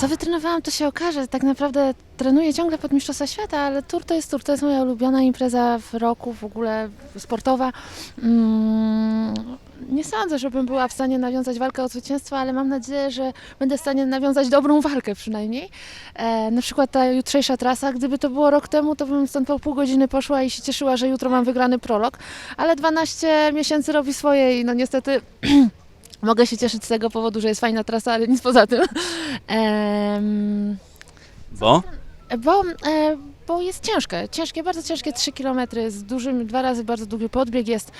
Co wytrenowałam, to się okaże. Tak naprawdę trenuję ciągle pod Mistrzostwa Świata, ale tur to jest tur. To jest moja ulubiona impreza w roku, w ogóle sportowa. Mm, nie sądzę, żebym była w stanie nawiązać walkę o zwycięstwo, ale mam nadzieję, że będę w stanie nawiązać dobrą walkę przynajmniej. E, na przykład ta jutrzejsza trasa, gdyby to było rok temu, to bym stąd po pół godziny poszła i się cieszyła, że jutro mam wygrany prolog, ale 12 miesięcy robi swoje i no niestety mogę się cieszyć z tego powodu, że jest fajna trasa, ale nic poza tym. Em, Bo? bo, e, bo jest ciężkie, ciężkie, bardzo ciężkie 3 km z dużym, dwa razy bardzo długi podbieg jest,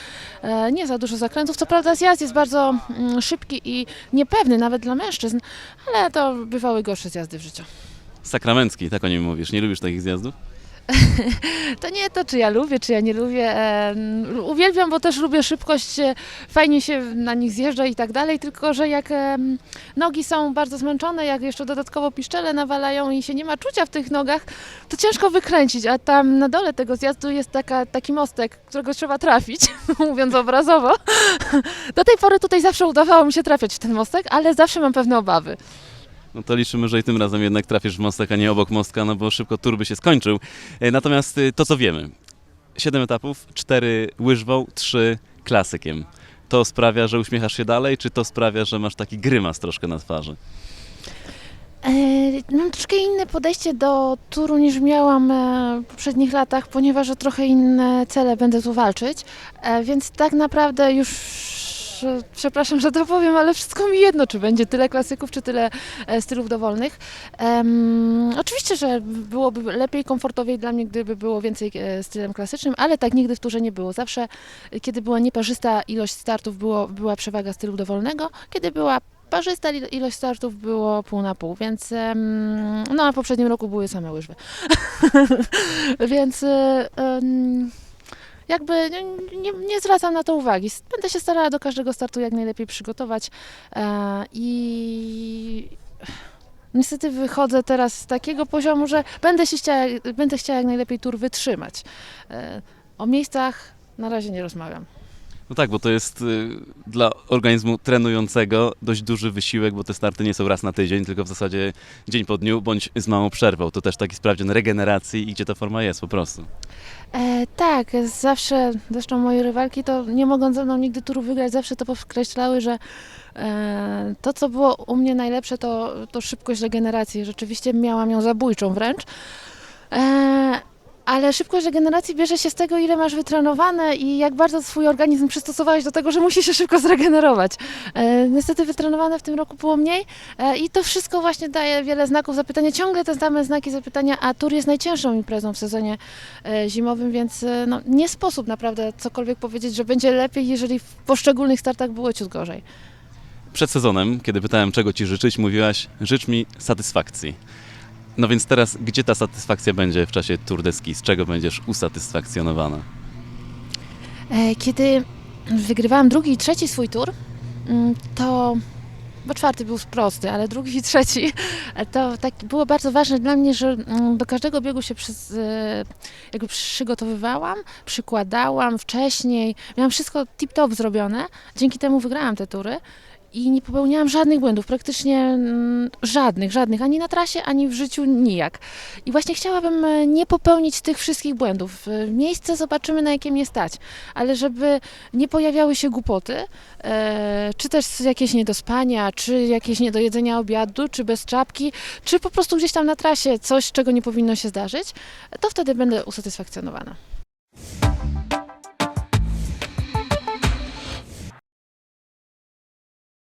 e, nie za dużo zakrętów. Co prawda zjazd jest bardzo mm, szybki i niepewny nawet dla mężczyzn, ale to bywały gorsze zjazdy w życiu. Sakramencki, tak o nim mówisz. Nie lubisz takich zjazdów? To nie to, czy ja lubię, czy ja nie lubię. Uwielbiam, bo też lubię szybkość, e, fajnie się na nich zjeżdża i tak dalej, tylko że jak nogi są bardzo zmęczone, jak jeszcze dodatkowo piszczele nawalają i się nie ma czucia w tych nogach, to ciężko wykręcić, a tam na dole tego zjazdu jest taka, taki mostek, którego trzeba trafić, mówiąc obrazowo. Do tej pory tutaj zawsze udawało mi się trafiać w ten mostek, ale zawsze mam pewne obawy. No to liczymy, że i tym razem jednak trafisz w mostek, a nie obok mostka, no bo szybko tur by się skończył. E, Natomiast y, to, co wiemy. Siedem etapów, cztery łyżwą, trzy klasykiem. To sprawia, że uśmiechasz się dalej, czy to sprawia, że masz taki grymas troszkę na twarzy? E, Mam troszkę inne podejście do turu niż miałam e, w poprzednich latach, ponieważ trochę inne cele będę tu walczyć, E, więc tak naprawdę już przepraszam, że to powiem, ale wszystko mi jedno, czy będzie tyle klasyków, czy tyle e, stylów dowolnych. Oczywiście, że byłoby lepiej, komfortowiej dla mnie, gdyby było więcej e, stylem klasycznym, ale tak nigdy w turze nie było. Zawsze, e, kiedy była nieparzysta ilość startów, było, była przewaga stylu dowolnego, kiedy była parzysta il- ilość startów było pół na pół, więc no a w poprzednim roku były same łyżwy. więc jakby nie, nie, zwracam na to uwagi. Będę się starała do każdego startu jak najlepiej przygotować e, i niestety wychodzę teraz z takiego poziomu, że będę się chciała, będę chciała jak najlepiej tur wytrzymać. E, o miejscach na razie nie rozmawiam. No tak, bo to jest y, dla organizmu trenującego dość duży wysiłek, bo te starty nie są raz na tydzień, tylko w zasadzie dzień po dniu, bądź z małą przerwą. To też taki sprawdzian regeneracji i gdzie ta forma jest po prostu. E, tak, zawsze, zresztą moje rywalki to nie mogąc ze mną nigdy turu wygrać, zawsze to podkreślały, że e, to co było u mnie najlepsze to, to szybkość regeneracji. Rzeczywiście miałam ją zabójczą wręcz. E, ale szybkość regeneracji bierze się z tego, ile masz wytrenowane i jak bardzo swój organizm przystosowałeś do tego, że musi się szybko zregenerować. E, niestety wytrenowane w tym roku było mniej e, i to wszystko właśnie daje wiele znaków zapytania, ciągle te same znaki zapytania, a tur jest najcięższą imprezą w sezonie e, zimowym, więc no, nie sposób naprawdę cokolwiek powiedzieć, że będzie lepiej, jeżeli w poszczególnych startach było ciut gorzej. Przed sezonem, kiedy pytałem, czego ci życzyć, mówiłaś, życz mi satysfakcji. No więc teraz, gdzie ta satysfakcja będzie w czasie Tour de Ski? Z czego będziesz usatysfakcjonowana? E, Kiedy wygrywałam drugi i trzeci swój tur, mm, to bo czwarty był prosty, ale drugi i trzeci, e, to tak było bardzo ważne dla mnie, że mm, do każdego biegu się e, jakby przygotowywałam, przykładałam wcześniej, miałam wszystko tip-top zrobione, dzięki temu wygrałam te tury i nie popełniałam żadnych błędów, praktycznie mm, żadnych, żadnych, ani na trasie, ani w życiu nijak. I właśnie chciałabym e, nie popełnić tych wszystkich błędów. E, Miejsce zobaczymy, na jakie mnie stać, ale żeby nie pojawiały się głupoty, e, czy też jakieś niedospania, czy jakieś niedojedzenia obiadu, czy bez czapki, czy po prostu gdzieś tam na trasie coś, czego nie powinno się zdarzyć, to wtedy będę usatysfakcjonowana.